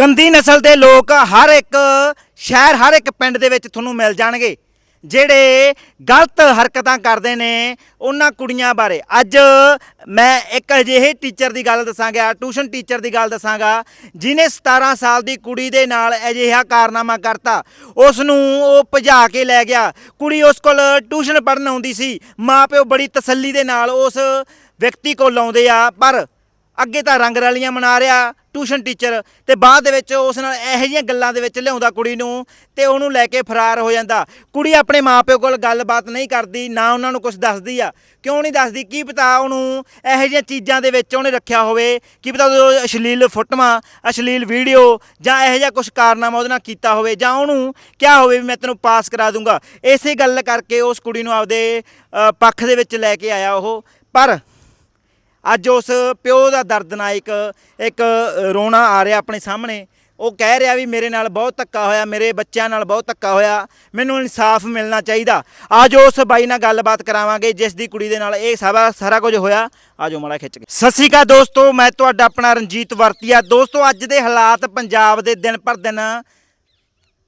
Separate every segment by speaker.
Speaker 1: ਗੰਦੀ ਨਸਲ ਦੇ ਲੋਕ ਹਰ ਇੱਕ ਸ਼ਹਿਰ, ਹਰ ਇੱਕ ਪਿੰਡ ਦੇ ਵਿੱਚ ਤੁਹਾਨੂੰ ਮਿਲ ਜਾਣਗੇ। ਜਿਹੜੇ ਗਲਤ ਹਰਕਤਾਂ ਕਰਦੇ ਨੇ ਉਹਨਾਂ ਕੁੜੀਆਂ ਬਾਰੇ। ਅੱਜ ਮੈਂ ਇੱਕ ਅਜਿਹੇ ਟੀਚਰ ਦੀ ਗੱਲ ਦੱਸਾਂਗਾ ਟਿਊਸ਼ਨ ਟੀਚਰ ਦੀ ਗੱਲ ਦੱਸਾਂਗਾ ਜਿਨੇ 17 ਸਾਲ ਦੀ ਕੁੜੀ ਦੇ ਨਾਲ ਅਜਿਹਾ ਕਾਰਨਾਮਾ ਕਰਤਾ। ਉਸ ਨੂੰ ਉਹ ਭਜਾ ਕੇ ਲੈ ਗਿਆ। ਕੁੜੀ ਉਸ ਕੋਲ ਟਿਊਸ਼ਨ ਪੜ੍ਹਨ ਆਉਂਦੀ ਸੀ। ਮਾਪਿਓ ਬੜੀ ਤਸੱਲੀ ਦੇ ਨਾਲ ਉਸ ਵਿਅਕਤੀ ਕੋਲ ਲਾਉਂਦੇ ਆ, ਪਰ ਅੱਗੇ ਤਾਂ ਰੰਗ ਰੈਲੀਆਂ ਮਨਾ ਰਿਹਾ ਟਿਊਸ਼ਨ ਟੀਚਰ ਤੇ ਬਾਅਦ ਦੇ ਵਿੱਚ ਉਸ ਨਾਲ ਇਹੋ ਜਿਹੀਆਂ ਗੱਲਾਂ ਦੇ ਵਿੱਚ ਲਿਆਉਂਦਾ ਕੁੜੀ ਨੂੰ ਤੇ ਉਹਨੂੰ ਲੈ ਕੇ ਫਰਾਰ ਹੋ ਜਾਂਦਾ। ਕੁੜੀ ਆਪਣੇ ਮਾਪਿਓ ਕੋਲ ਗੱਲਬਾਤ ਨਹੀਂ ਕਰਦੀ, ਨਾ ਉਹਨਾਂ ਨੂੰ ਕੁਝ ਦੱਸਦੀ ਆ। ਕਿਉਂ ਨਹੀਂ ਦੱਸਦੀ? ਕੀ ਪਤਾ ਉਹਨੂੰ ਇਹੋ ਜਿਹੀਆਂ ਚੀਜ਼ਾਂ ਦੇ ਵਿੱਚ ਉਹਨੇ ਰੱਖਿਆ ਹੋਵੇ। ਕੀ ਪਤਾ ਉਹ ਅਸ਼ਲੀਲ ਫੋਟੋਆਂ, ਅਸ਼ਲੀਲ ਵੀਡੀਓ ਜਾਂ ਇਹੋ ਜਿਹਾ ਕੁਝ ਕਾਰਨਾਮਾ ਉਹਦੇ ਨਾਲ ਕੀਤਾ ਹੋਵੇ ਜਾਂ ਉਹਨੂੰ ਕਿਹਾ ਹੋਵੇ ਵੀ ਮੈਂ ਤੈਨੂੰ ਪਾਸ ਕਰਾ ਦੂੰਗਾ। ਇਸੇ ਗੱਲ ਕਰਕੇ ਉਸ ਕੁੜੀ ਨੂੰ ਆਪਦੇ ਪੱਖ ਦੇ ਵਿੱਚ ਲੈ ਕੇ ਆਇਆ ਉਹ। ਪਰ ਅੱਜ ਉਸ ਪਿਓ ਦਾ ਦਰਦਨਾਇਕ ਇੱਕ ਰੋਣਾ ਆ ਰਿਹਾ ਆਪਣੇ ਸਾਹਮਣੇ। ਉਹ ਕਹਿ ਰਿਹਾ ਵੀ ਮੇਰੇ ਨਾਲ ਬਹੁਤ ਧੱਕਾ ਹੋਇਆ, ਮੇਰੇ ਬੱਚਿਆਂ ਨਾਲ ਬਹੁਤ ਧੱਕਾ ਹੋਇਆ, ਮੈਨੂੰ ਇਨਸਾਫ ਮਿਲਣਾ ਚਾਹੀਦਾ। ਅੱਜ ਉਸ ਬਾਈ ਨਾਲ ਗੱਲਬਾਤ ਕਰਾਵਾਂਗੇ, ਜਿਸ ਦੀ ਕੁੜੀ ਦੇ ਨਾਲ ਇਹ ਸਾਰਾ ਸਾਰਾ ਕੁਝ ਹੋਇਆ। ਆਜੋ ਮਾੜਾ ਖਿੱਚ ਕੇ। ਸਤਿ ਸ਼੍ਰੀ ਅਕਾਲ ਦੋਸਤੋ, ਮੈਂ ਤੁਹਾਡਾ ਆਪਣਾ ਰਣਜੀਤ ਵਰਤੀਆ। ਦੋਸਤੋ, ਅੱਜ ਦੇ ਹਾਲਾਤ ਪੰਜਾਬ ਦੇ ਦਿਨ ਪਰ ਦਿਨ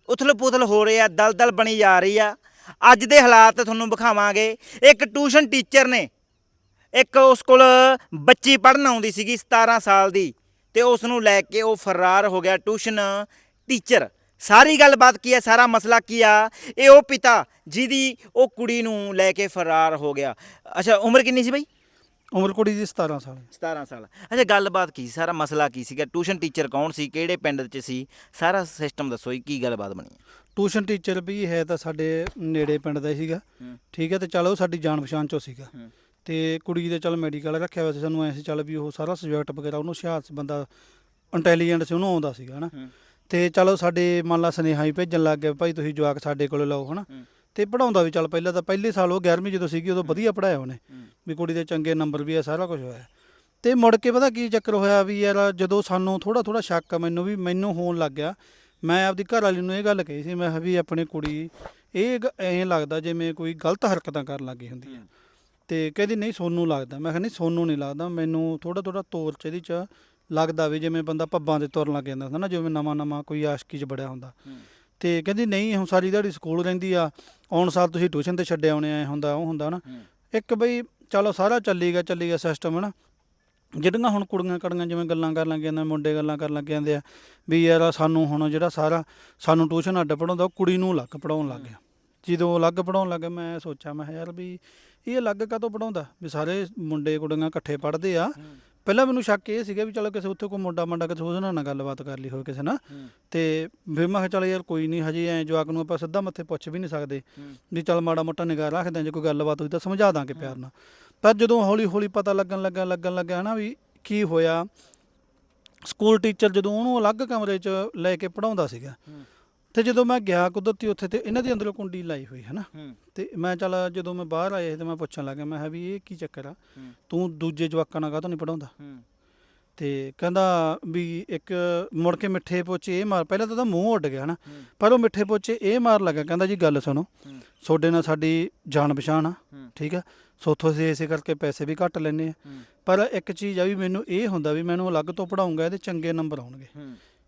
Speaker 1: ਉਥਲ ਪੁਥਲ ਹੋ ਰਹੇ ਆ, ਦਲਦਲ ਬਣੀ ਜਾ ਰਹੀ ਆ। ਅੱਜ ਦੇ ਹਾਲਾਤ ਤੁਹਾਨੂੰ ਵਿਖਾਵਾਂਗੇ। ਇੱਕ ਟਿਊਸ਼ਨ ਟੀਚਰ ਨੇ ਇੱਕ ਉਸ ਕੋਲ ਬੱਚੀ ਪੜ੍ਹਨ ਆਉਂਦੀ ਸੀਗੀ 17 ਸਾਲ ਦੀ ਤੇ ਉਸ ਨੂੰ ਲੈ ਕੇ ਉਹ ਫਰਾਰ ਹੋ ਗਿਆ ਟਿਊਸ਼ਨ ਟੀਚਰ। ਸਾਰੀ ਗੱਲਬਾਤ ਕੀ ਹੈ ਸਾਰਾ ਮਸਲਾ ਕੀ ਆ? ਇਹ ਉਹ ਪਿਤਾ ਜਿਹਦੀ ਉਹ ਕੁੜੀ ਨੂੰ ਲੈ ਕੇ ਫਰਾਰ ਹੋ ਗਿਆ। ਅੱਛਾ ਉਮਰ ਕਿੰਨੀ ਸੀ ਬਈ?
Speaker 2: ਉਮਰ ਕੁੜੀ ਦੀ 17 ਸਾਲ।
Speaker 1: 17 ਸਾਲ। ਅੱਛਾ ਗੱਲਬਾਤ ਕੀ ਸੀ? ਸਾਰਾ ਮਸਲਾ ਕੀ ਸੀਗਾ? ਟਿਊਸ਼ਨ ਟੀਚਰ ਕੌਣ ਸੀ? ਕਿਹੜੇ ਪਿੰਡ 'ਚ ਸੀ? ਸਾਰਾ ਸਿਸਟਮ ਦੱਸੋ ਜੀ ਕੀ ਗੱਲਬਾਤ ਬਣੀ ਹੈ?
Speaker 2: ਟਿਊਸ਼ਨ ਟੀਚਰ ਵੀ ਹੈ ਤਾਂ ਸਾਡੇ ਨੇੜੇ ਪਿੰਡ ਦਾ ਹੀ ਸੀਗਾ।
Speaker 1: ਹੂੰ।
Speaker 2: ਠੀਕ ਹੈ ਤੇ ਚਲ ਸਾਡੀ ਜਾਣ ਪਛਾਣ ਚੋਂ ਸੀਗਾ।
Speaker 1: ਹੂੰ।
Speaker 2: ਤੇ ਕੁੜੀ ਦੇ ਚਲ ਮੈਡੀਕਲ ਰੱਖਿਆ ਹੋਇਆ ਸੀ ਸਾਨੂੰ ਐਂ ਸੀ ਚੱਲ ਵੀ ਉਹ ਸਾਰਾ ਸਬਜੈਕਟ ਵਗੈਰਾ ਉਹਨੂੰ ਹੁਸ਼ਿਆਰ ਬੰਦਾ ਇੰਟੈਲੀਜੈਂਟ ਸੀ ਉਹਨੂੰ ਆਉਂਦਾ ਸੀਗਾ ਹਨਾ।
Speaker 1: ਹੂੰ।
Speaker 2: ਤੇ ਚਲੋ ਸਾਡੇ ਮੰਨ ਲਾ ਸੁਨੇਹਾ ਹੀ ਭੇਜਣ ਲੱਗ ਗਏ ਭਾਈ ਤੁਸੀਂ ਜਵਾਕ ਸਾਡੇ ਕੋਲ ਲਾਓ ਹਨਾ।
Speaker 1: ਹੂੰ।
Speaker 2: ਤੇ ਪੜਾਉਂਦਾ ਵੀ ਚੱਲ ਪਹਿਲਾਂ ਤਾਂ ਪਹਿਲੇ ਸਾਲ ਉਹ 11ਵੀਂ ਜਦੋਂ ਸੀਗੀ ਉਦੋਂ ਵਧੀਆ ਪੜਾਇਆ ਉਹਨੇ
Speaker 1: ਹੂੰ।
Speaker 2: ਵੀ ਕੁੜੀ ਦੇ ਚੰਗੇ ਨੰਬਰ ਵੀ ਆ ਸਾਰਾ ਕੁਝ ਹੋਇਆ। ਤੇ ਮੁੜ ਕੇ ਪਤਾ ਕੀ ਚੱਕਰ ਹੋਇਆ ਵੀ ਯਾਰ ਜਦੋਂ ਸਾਨੂੰ ਥੋੜਾ ਥੋੜਾ ਸ਼ੱਕ ਆ ਮੈਨੂੰ ਵੀ ਮੈਨੂੰ ਹੋਣ ਲੱਗ ਗਿਆ। ਮੈਂ ਆਪਦੀ ਘਰ ਵਾਲੀ ਨੂੰ ਇਹ ਗੱਲ ਕਹੀ ਸੀ ਮੈਂ ਕਿਹਾ ਵੀ ਆਪਣੀ ਕੁੜੀ ਇਹ ਐਂ ਲੱਗਦਾ ਜਿਵੇਂ ਕੋਈ ਗਲਤ ਹਰਕਤਾਂ ਕਰਨ ਲੱਗੀ ਹੁੰਦੀ ਆ। ਤੇ ਕਹਿੰਦੀ ਨਹੀਂ ਸੋਨੂੰ ਲੱਗਦਾ। ਮੈਂ ਕਿਹਾ ਨਹੀਂ ਸੋਨੂੰ ਨਹੀਂ ਲੱਗਦਾ। ਮੈਨੂੰ ਥੋੜਾ ਥੋੜਾ ਤੋਰ ਚ ਇਹਦੀ ਚ ਲੱਗਦਾ ਵੀ ਜਿਵੇਂ ਬੰਦਾ ਪੱਬਾਂ ਤੇ ਤੁਰਨ ਲੱਗ ਜਾਂਦਾ ਹੁੰਦਾ ਨਾ ਜਿਵੇਂ ਨਵਾਂ ਨਵਾਂ ਕੋਈ ਆਸ਼ਕੀ ਚ ਬੜਿਆ ਹੁੰਦਾ। ਤੇ ਕਹਿੰਦੀ ਨਹੀਂ ਹੁਣ ਸਾਰੀ ਦਿਹਾੜੀ ਸਕੂਲ ਰਹਿੰਦੀ ਆ। ਆਉਣ ਸਾਲ ਤੁਸੀਂ ਟਿਊਸ਼ਨ ਤੇ ਛੱਡੇ ਆਉਣੇ ਆ ਹੁੰਦਾ ਉਹ ਹੁੰਦਾ ਨਾ। ਇੱਕ ਬਈ ਚਲੋ ਸਾਰਾ ਚੱਲੀ ਗਿਆ ਚੱਲੀ ਗਿਆ ਸਿਸਟਮ ਹੈ ਨਾ ਜਿਹੜੀਆਂ ਹੁਣ ਕੁੜੀਆਂ ਕੜੀਆਂ ਜਿਵੇਂ ਗੱਲਾਂ ਕਰਨ ਲੱਗ ਜਾਂਦੇ ਮੁੰਡੇ ਗੱਲਾਂ ਕਰਨ ਲੱਗ ਜਾਂਦੇ ਆ ਵੀ ਯਾਰ ਸਾਨੂੰ ਹੁਣ ਜਿਹੜਾ ਸਾਰਾ ਸਾਨੂੰ ਟਿਊਸ਼ਨ ਅੱਡ ਪੜਾਉਂਦਾ ਉਹ ਕੁੜੀ ਨੂੰ ਅਲੱਗ ਪੜਾਉਣ ਲੱਗ ਗਿਆ। ਜਦੋਂ ਅਲੱਗ ਪੜਾਉਣ ਲੱਗਾ ਮੈਂ ਸੋਚਿਆ ਮੈਂ ਕਿਹਾ ਯਾਰ ਵੀ ਇਹ ਅਲੱਗ ਕਾਹਤੋਂ ਪੜਾਉਂਦਾ ਵੀ ਸਾਰੇ ਮੁੰਡੇ ਕੁੜੀਆਂ ਇਕੱਠੇ ਪੜ੍ਹਦੇ ਆ। ਪਹਿਲਾਂ ਮੈਨੂੰ ਸ਼ੱਕ ਇਹ ਸੀਗਾ ਵੀ ਚਲੋ ਕਿਸੇ ਉੱਥੇ ਕੋਈ ਮੁੰਡਾ ਮੰਡਾ ਕਿਸੇ ਉਹਦੇ ਨਾਲ ਨਾ ਗੱਲਬਾਤ ਕਰ ਲਈ ਹੋਵੇ ਕਿਸੇ ਨਾਲ। ਤੇ ਫਿਰ ਮੈਂ ਕਿਹਾ ਚੱਲ ਯਾਰ ਕੋਈ ਨਹੀਂ ਹਜੇ ਐ ਜਵਾਕ ਨੂੰ ਆਪਾਂ ਸਿੱਧਾ ਮੱਥੇ ਪੁੱਛ ਵੀ ਨਹੀਂ ਸਕਦੇ ਵੀ ਚੱਲ ਮਾੜਾ ਮੋਟਾ ਨਿਗਾਹ ਰੱਖਦੇ ਹਾਂ ਜੇ ਕੋਈ ਗੱਲਬਾਤ ਹੋਈ ਤਾਂ ਸਮਝਾ ਦਾਂਗੇ ਪਿਆਰ ਨਾਲ। ਪਰ ਜਦੋਂ ਹੌਲੀ ਹੌਲੀ ਪਤਾ ਲੱਗਣ ਲੱਗਾ ਲੱਗਣ ਲੱਗਾ ਹਨਾ ਵੀ ਕੀ ਹੋਇਆ ਸਕੂਲ ਟੀਚਰ ਜਦੋਂ ਉਹਨੂੰ ਅਲੱਗ ਕਮਰੇ 'ਚ ਲੈ ਕੇ ਪੜਾਉਂਦਾ ਸੀਗਾ ਤੇ ਜਦੋਂ ਮੈਂ ਗਿਆ ਕੁਦਰਤੀ ਉੱਥੇ ਤੇ ਇਹਨਾਂ ਦੀ ਅੰਦਰੋਂ ਕੁੰਡੀ ਲਾਈ ਹੋਈ ਹੈ ਨਾ। ਤੇ ਮੈਂ ਚੱਲ ਜਦੋਂ ਮੈਂ ਬਾਹਰ ਆਇਆ ਤੇ ਮੈਂ ਪੁੱਛਣ ਲੱਗਾ ਮੈਂ ਕਿਹਾ ਵੀ ਇਹ ਕੀ ਚੱਕਰ ਆ? ਤੂੰ ਦੂਜੇ ਜਵਾਕਾਂ ਨਾਲ ਕਾਹਤੋਂ ਨਹੀਂ ਪੜਾਉਂਦਾ ਤੇ ਕਹਿੰਦਾ ਵੀ ਇੱਕ ਮੁੜ ਕੇ ਮਿੱਠੇ ਪੋਚੇ ਇਹ ਮਾਰ ਪਹਿਲਾਂ ਤਾਂ ਉਹਦਾ ਮੂੰਹ ਉੱਡ ਗਿਆ ਹਨਾ ਪਰ ਉਹ ਮਿੱਠੇ ਪੋਚੇ ਇਹ ਮਾਰ ਲੱਗਾ ਕਹਿੰਦਾ ਜੀ ਗੱਲ ਸੁਣੋ। ਤੁਹਾਡੇ ਨਾਲ ਸਾਡੀ ਜਾਣ ਪਛਾਣ ਆ ਠੀਕ ਆ? ਸੋਥੋਂ ਅਸੀਂ ਇਸੇ ਕਰਕੇ ਪੈਸੇ ਵੀ ਘੱਟ ਲੈਨੇ ਆ। ਪਰ ਇੱਕ ਚੀਜ਼ ਆ ਵੀ ਮੈਨੂੰ ਇਹ ਹੁੰਦਾ ਵੀ ਮੈਨੂੰ ਅਲੱਗ ਤੋਂ ਪੜਾਉਂਗਾ ਇਹਦੇ ਚੰਗੇ ਨੰਬਰ ਆਉਣਗੇ।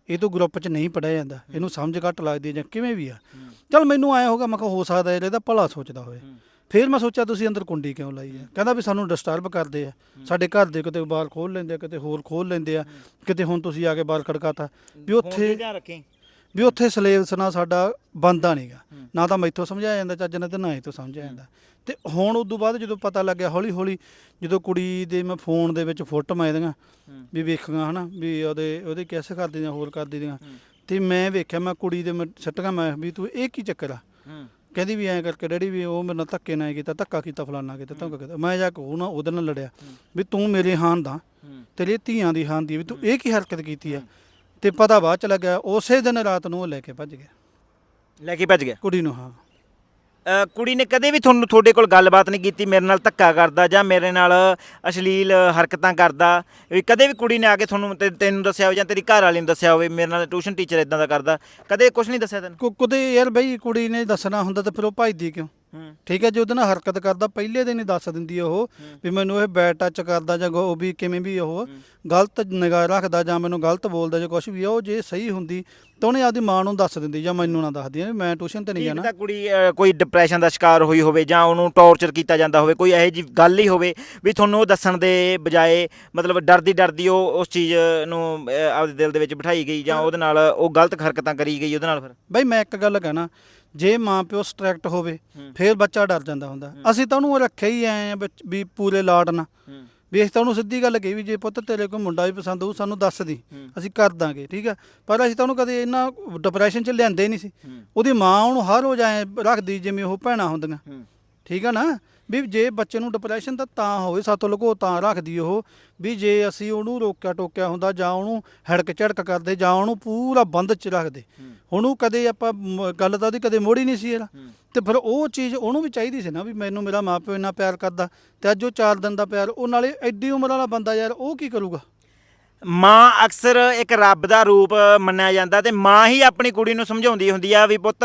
Speaker 2: ਇਹ ਤੋਂ ਗਰੁੱਪ 'ਚ ਨਹੀਂ ਪੜਿਆ ਜਾਂਦਾ। ਇਹਨੂੰ ਸਮਝ ਘੱਟ ਲੱਗਦੀ ਜਾਂ ਕਿਵੇਂ ਵੀ ਆ। ਚਲ ਮੈਨੂੰ ਆਇਆ ਹੋਗਾ ਮੈਂ ਕਿਹਾ ਹੋ ਸਕਦਾ ਇਹ ਇਹਦਾ ਭਲਾ ਸੋਚਦਾ ਹੋਵੇ। ਫਿਰ ਮੈਂ ਸੋਚਿਆ ਤੁਸੀਂ ਅੰਦਰ ਕੁੰਡੀ ਕਿਉਂ ਲਾਈ ਹੈ। ਕਹਿੰਦਾ ਵੀ ਸਾਨੂੰ ਡਿਸਟਰਬ ਕਰਦੇ ਆ। ਸਾਡੇ ਘਰ ਦੇ ਕਿਤੇ ਬਾਹਰ ਖੋਲ ਲੈਂਦੇ ਆ ਕਿਤੇ ਹੋਰ ਖੋਲ ਲੈਂਦੇ ਆ। ਕਿਤੇ ਹੁਣ ਤੁਸੀਂ ਆ ਕੇ ਬਾਹਰ ਖੜਕਾਤਾ। ਵੀ ਉੱਥੇ
Speaker 1: ਰੱਖੀ।
Speaker 2: ਵੀ ਉੱਥੇ ਸਿਲੇਬਸ ਨਾਲ ਸਾਡਾ ਬੰਦਾ ਨਹੀਂਗਾ ਨਾ ਤਾਂ ਮੈਥੋਂ ਸਮਝਾਇਆ ਜਾਂਦਾ ਚੱਜ ਨਾਲ ਤੇ ਨਾ ਹੀ ਤੋਂ ਸਮਝਾਇਆ ਜਾਂਦਾ। ਤੇ ਹੁਣ ਉਦੋਂ ਬਾਅਦ ਜਦੋਂ ਪਤਾ ਲੱਗਿਆ ਹੌਲੀ ਹੌਲੀ ਜਦੋਂ ਕੁੜੀ ਦੇ ਮੈਂ ਫੋਨ ਦੇ ਵਿੱਚ ਫੋਟੋਆਂ ਇਹਦੀਆਂ ਵੀ ਵੇਖੀਆਂ ਹਨਾ ਵੀ ਉਹਦੇ ਉਹਦੇ ਕੈਸੇ ਕਰਦੀ ਦੀਆਂ ਹੋਰ ਕਰਦੀ ਦੀਆਂ। ਤੇ ਮੈਂ ਵੇਖਿਆ ਮੈਂ ਕੁੜੀ ਦੇ ਮੈਂ ਸੱਟਾਂ ਮੈਂ ਵੀ ਤੂੰ ਇਹ ਕੀ ਚੱਕਰ ਆ? ਕਹਿੰਦੀ ਵੀ ਐਂ ਕਰਕੇ ਡੈਡੀ ਵੀ ਉਹ ਮੇਰੇ ਨਾਲ ਧੱਕੇ ਨਾਲ ਕੀਤਾ ਧੱਕਾ ਕੀਤਾ ਫਲਾਨਾ ਕੀਤਾ ਧੱਕਾ ਕੀਤਾ। ਮੈਂ ਜਾ ਕੇ ਉਹ ਨਾ ਉਹਦੇ ਨਾਲ ਲੜਿਆ ਵੀ ਤੂੰ ਮੇਰੇ ਹਾਨ ਦਾ ਤੇਰੇ ਧੀਆਂ ਦੀ ਹਾਨ ਦੀ ਵੀ ਤੂੰ ਇਹ ਕੀ ਹਰਕਤ ਕੀਤੀ ਆ? ਤੇ ਪਤਾ ਬਾਅਦ ਚ ਲੱਗਿਆ ਉਸੇ ਦਿਨ ਰਾਤ ਨੂੰ ਉਹ ਲੈ ਕੇ ਭੱਜ ਗਿਆ।
Speaker 1: ਲੈ ਕੇ ਭੱਜ ਗਿਆ?
Speaker 2: ਕੁੜੀ ਨੂੰ ਹਾਂ।
Speaker 1: ਅ, ਕੁੜੀ ਨੇ ਕਦੇ ਵੀ ਤੁਹਾਨੂੰ ਤੁਹਾਡੇ ਕੋਲ ਗੱਲਬਾਤ ਨਹੀਂ ਕੀਤੀ ਮੇਰੇ ਨਾਲ ਧੱਕਾ ਕਰਦਾ ਜਾਂ ਮੇਰੇ ਨਾਲ ਅਸ਼ਲੀਲ ਹਰਕਤਾਂ ਕਰਦਾ? ਵੀ ਕਦੇ ਵੀ ਕੁੜੀ ਨੇ ਆ ਕੇ ਤੁਹਾਨੂੰ ਤੇ- ਤੈਨੂੰ ਦੱਸਿਆ ਹੋਵੇ ਜਾਂ ਤੇਰੀ ਘਰ ਵਾਲੀ ਨੂੰ ਦੱਸਿਆ ਹੋਵੇ ਮੇਰੇ ਨਾਲ ਟਿਊਸ਼ਨ ਟੀਚਰ ਇਦਾਂ ਦਾ ਕਰਦਾ ਕਦੇ ਕੁਝ ਨਹੀਂ ਦੱਸਿਆ ਤੈਨੂੰ?
Speaker 2: ਕੁ- ਕੁਦੇ ਯਾਰ ਬਈ ਕੁੜੀ ਨੇ ਦੱਸਣਾ ਹੁੰਦਾ ਤਾਂ ਫਿਰ ਉਹ ਭੱਜਦੀ ਕਿਉਂ? ਠੀਕ ਹੈ ਜੇ ਉਹਦੇ ਨਾਲ ਹਰਕਤ ਕਰਦਾ ਪਹਿਲੇ ਦਿਨ ਹੀ ਦੱਸ ਦਿੰਦੀ ਉਹ ਵੀ ਮੈਨੂੰ ਇਹ ਬੈਡ ਟੱਚ ਕਰਦਾ ਜਾਂ ਉਹ ਵੀ ਕਿਵੇਂ ਵੀ ਉਹ ਗਲਤ ਨਿਗਾਹ ਰੱਖਦਾ ਜਾਂ ਮੈਨੂੰ ਗਲਤ ਬੋਲਦਾ ਜਾਂ ਕੁਝ ਵੀ ਉਹ ਜੇ ਸਹੀ ਹੁੰਦੀ ਤਾਂ ਉਹਨੇ ਆਪਦੀ ਮਾਂ ਨੂੰ ਦੱਸ ਦਿੰਦੀ ਜਾਂ ਮੈਨੂੰ ਨਾ ਦੱਸਦੀ ਮੈਂ ਟਿਊਸ਼ਨ ਤੇ ਨਹੀਂ ਜਾਣਾ।
Speaker 1: ਕੁੜੀ ਕੋਈ ਡਿਪਰੈਸ਼ਨ ਦਾ ਸ਼ਿਕਾਰ ਹੋਈ ਹੋਵੇ ਜਾਂ ਉਹਨੂੰ ਟੌਰਚਰ ਕੀਤਾ ਜਾਂਦਾ ਹੋਵੇ ਕੋਈ ਇਹੋ ਜੀ ਗੱਲ ਹੀ ਹੋਵੇ ਵੀ ਤੁਹਾਨੂੰ ਉਹ ਦੱਸਣ ਦੇ ਬਜਾਏ ਮਤਲਬ ਡਰਦੀ ਡਰਦੀ ਉਹ ਉਸ ਚੀਜ਼ ਨੂੰ ਆਪਦੇ ਦਿਲ ਦੇ ਵਿੱਚ ਬਿਠਾਈ ਗਈ ਜਾਂ ਉਹਦੇ ਨਾਲ ਉਹ ਗਲਤ ਹਰਕਤਾਂ ਕਰੀ ਗਈ ਉਹਦੇ ਨਾਲ ਫਿਰ?
Speaker 2: ਬਈ ਮੈਂ ਇੱਕ ਗੱਲ ਕਹਿਣਾ ਜੇ ਮਾਂ ਪਿਓ ਸਟ੍ਰਿਕਟ ਹੋਵੇ
Speaker 1: ਹੂੰ।
Speaker 2: ਫਿਰ ਬੱਚਾ ਡਰ ਜਾਂਦਾ ਹੁੰਦਾ। ਅਸੀਂ ਤਾਂ ਉਹਨੂੰ ਰੱਖਿਆ ਹੀ ਐ ਵੀ ਪੂਰੇ ਲਾਡ ਨਾਲ। ਵੀ ਅਸੀਂ ਤਾਂ ਉਹਨੂੰ ਸਿੱਧੀ ਗੱਲ ਕਹੀ ਵੀ ਜੇ ਪੁੱਤ ਤੇਰੇ ਕੋਈ ਮੁੰਡਾ ਵੀ ਪਸੰਦ ਹੋਊ ਸਾਨੂੰ ਦੱਸ ਦੀ।
Speaker 1: ਹੂੰ।
Speaker 2: ਅਸੀਂ ਕਰ ਦਾਂਗੇ ਠੀਕ ਆ? ਪਰ ਅਸੀਂ ਤਾਂ ਉਹਨੂੰ ਕਦੇ ਇੰਨਾ ਡਿਪਰੈਸ਼ਨ ਚ ਲਿਆਂਦੇ ਨਹੀਂ ਸੀ।
Speaker 1: ਹੂੰ।
Speaker 2: ਉਹਦੀ ਮਾਂ ਉਹਨੂੰ ਹਰ ਰੋਜ਼ ਐ ਰੱਖਦੀ ਜਿਵੇਂ ਉਹ ਭੈਣਾਂ ਹੁੰਦੀਆਂ। ਠੀਕ ਆ ਨਾ? ਵੀ ਜੇ ਬੱਚੇ ਨੂੰ ਡਿਪਰੈਸ਼ਨ ਤਾਂ ਤਾਂ ਹੋਵੇ ਸਾਤੋਂ ਲੁਕੋ ਤਾਂ ਰੱਖਦੀ ਉਹ ਵੀ ਜੇ ਅਸੀਂ ਉਹਨੂੰ ਰੋਕਿਆ ਟੋਕਿਆ ਹੁੰਦਾ ਜਾਂ ਉਹਨੂੰ ਹੜਕ ਝੜਕ ਕਰਦੇ ਜਾਂ ਉਹਨੂੰ ਪੂਰਾ ਬੰਦ ਚ ਰੱਖਦੇ ਉਹਨੂੰ ਕਦੇ ਆਪਾਂ ਗੱਲ ਤਾਂ ਉਹਦੀ ਕਦੇ ਮੋੜੀ ਨਹੀਂ ਸੀ ਇਹਦਾ ਤੇ ਫਿਰ ਉਹ ਚੀਜ਼ ਉਹਨੂੰ ਵੀ ਚਾਹੀਦੀ ਸੀ ਨਾ ਵੀ ਮੈਨੂੰ ਮੇਰਾ ਮਾਪਿਓ ਇੰਨਾ ਪਿਆਰ ਕਰਦਾ ਤੇ ਅੱਜ ਉਹ 4 ਦਿਨ ਦਾ ਪਿਆਰ ਉਹ ਨਾਲੇ ਐਡੀ ਉਮਰ ਵਾਲਾ ਬੰਦਾ ਯਾਰ ਉਹ ਕੀ ਕਰੂਗਾ?
Speaker 1: ਮਾਂ ਅਕਸਰ ਇੱਕ ਰੱਬ ਦਾ ਰੂਪ ਮੰਨਿਆ ਜਾਂਦਾ ਤੇ ਮਾਂ ਹੀ ਆਪਣੀ ਕੁੜੀ ਨੂੰ ਸਮਝਾਉਂਦੀ ਹੁੰਦੀ ਆ ਵੀ ਪੁੱਤ